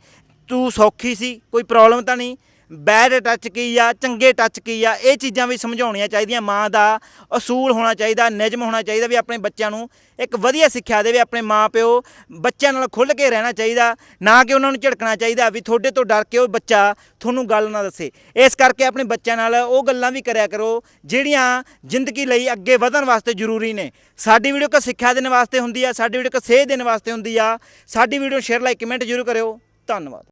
Speaker 1: ਤੂੰ ਸੌਖੀ ਸੀ, ਕੋਈ ਪ੍ਰੋਬਲਮ ਤਾਂ ਨਹੀਂ। ਬੈਡ ਟੱਚ ਕੀ ਆ, ਚੰਗੇ ਟੱਚ ਕੀ ਆ, ਇਹ ਚੀਜ਼ਾਂ ਵੀ ਸਮਝਾਉਣੀਆਂ ਚਾਹੀਦੀਆਂ। ਮਾਂ ਦਾ ਅਸੂਲ ਹੋਣਾ ਚਾਹੀਦਾ, ਨਿਯਮ ਹੋਣਾ ਚਾਹੀਦਾ ਵੀ ਆਪਣੇ ਬੱਚਿਆਂ ਨੂੰ ਇੱਕ ਵਧੀਆ ਸਿੱਖਿਆ ਦੇਵੇ, ਆਪਣੇ ਮਾਪਿਓ ਬੱਚਿਆਂ ਨਾਲ ਖੁੱਲ੍ਹ ਕੇ ਰਹਿਣਾ ਚਾਹੀਦਾ, ਨਾ ਕਿ ਉਹਨਾਂ ਨੂੰ ਝਿੜਕਣਾ ਚਾਹੀਦਾ ਵੀ ਤੁਹਾਡੇ ਤੋਂ ਡਰ ਕੇ ਉਹ ਬੱਚਾ ਤੁਹਾਨੂੰ ਗੱਲ ਨਾ ਦੱਸੇ। ਇਸ ਕਰਕੇ ਆਪਣੇ ਬੱਚਿਆਂ ਨਾਲ ਉਹ ਗੱਲਾਂ ਵੀ ਕਰਿਆ ਕਰੋ, ਜਿਹੜੀਆਂ ਜ਼ਿੰਦਗੀ ਲਈ ਅੱਗੇ ਵਧਣ ਵਾਸਤੇ ਜ਼ਰੂਰੀ ਨੇ। ਸਾਡੀ ਵੀਡੀਓ ਕੋ ਸਿੱਖਿਆ ਦੇਣ ਵਾਸਤੇ ਹੁੰਦੀ ਆ, ਸਾਡੀ ਵੀਡੀਓ ਕੋ ਸੇਧ ਦੇਣ ਵਾਸਤੇ ਹੁੰਦੀ ਆ। ਸਾਡੀ ਵੀਡੀਓ ਸ਼ੇਅਰ ਲਾਈਕ ਕਮੈਂਟ ਜ਼ਰੂਰ ਕਰਿਓ। ਧੰਨਵਾਦ।